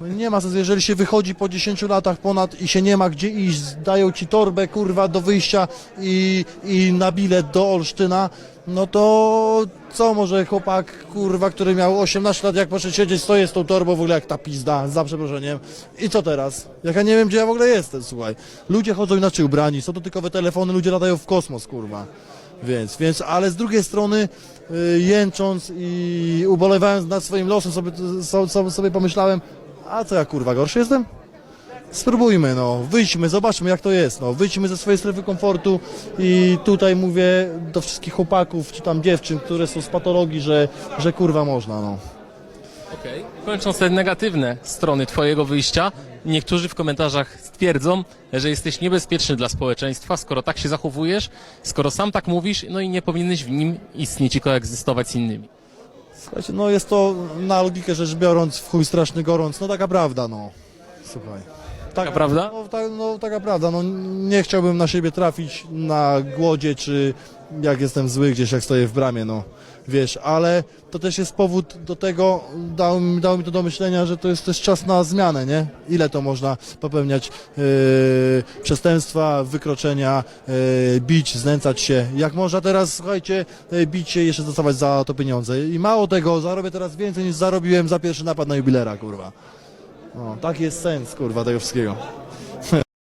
No Nie ma sensu, jeżeli się wychodzi po 10 latach ponad i się nie ma gdzie iść, dają ci torbę kurwa do wyjścia i, i na bilet do Olsztyna, no to co może chłopak kurwa, który miał 18 lat, jak poszedł siedzieć, stoję z tą torbą w ogóle jak ta pizda, za przeproszeniem. I co teraz? Jak ja nie wiem, gdzie ja w ogóle jestem, słuchaj. Ludzie chodzą inaczej ubrani, są dotykowe telefony, ludzie latają w kosmos, kurwa. Więc, więc, ale z drugiej strony y, jęcząc i ubolewając nad swoim losem sobie, so, so, sobie pomyślałem, a co ja kurwa gorszy jestem? Spróbujmy, no, wyjdźmy, zobaczmy jak to jest, no, wyjdźmy ze swojej strefy komfortu i tutaj mówię do wszystkich chłopaków, czy tam dziewczyn, które są z patologii, że, że kurwa można, no. Okej. Kończąc te negatywne strony Twojego wyjścia, niektórzy w komentarzach stwierdzą, że jesteś niebezpieczny dla społeczeństwa, skoro tak się zachowujesz, skoro sam tak mówisz, no i nie powinieneś w nim istnieć i koegzystować z innymi. Słuchajcie, no jest to na logikę rzecz biorąc w chuj straszny gorąc, no taka prawda, no. Słuchaj. Taka prawda? No, ta, no taka prawda, no nie chciałbym na siebie trafić na głodzie, czy jak jestem zły gdzieś, jak stoję w bramie, no. Wiesz, ale to też jest powód do tego, dało, mi- dało mi to do myślenia, że to jest też czas na zmianę, nie? Ile to można popełniać yy, przestępstwa, wykroczenia, yy, bić, znęcać się. Jak można teraz, słuchajcie, yy, bić się i jeszcze dostawać za to pieniądze. I mało tego, zarobię teraz więcej niż zarobiłem za pierwszy napad na jubilera, kurwa. No, taki jest sens, kurwa, tego wszystkiego.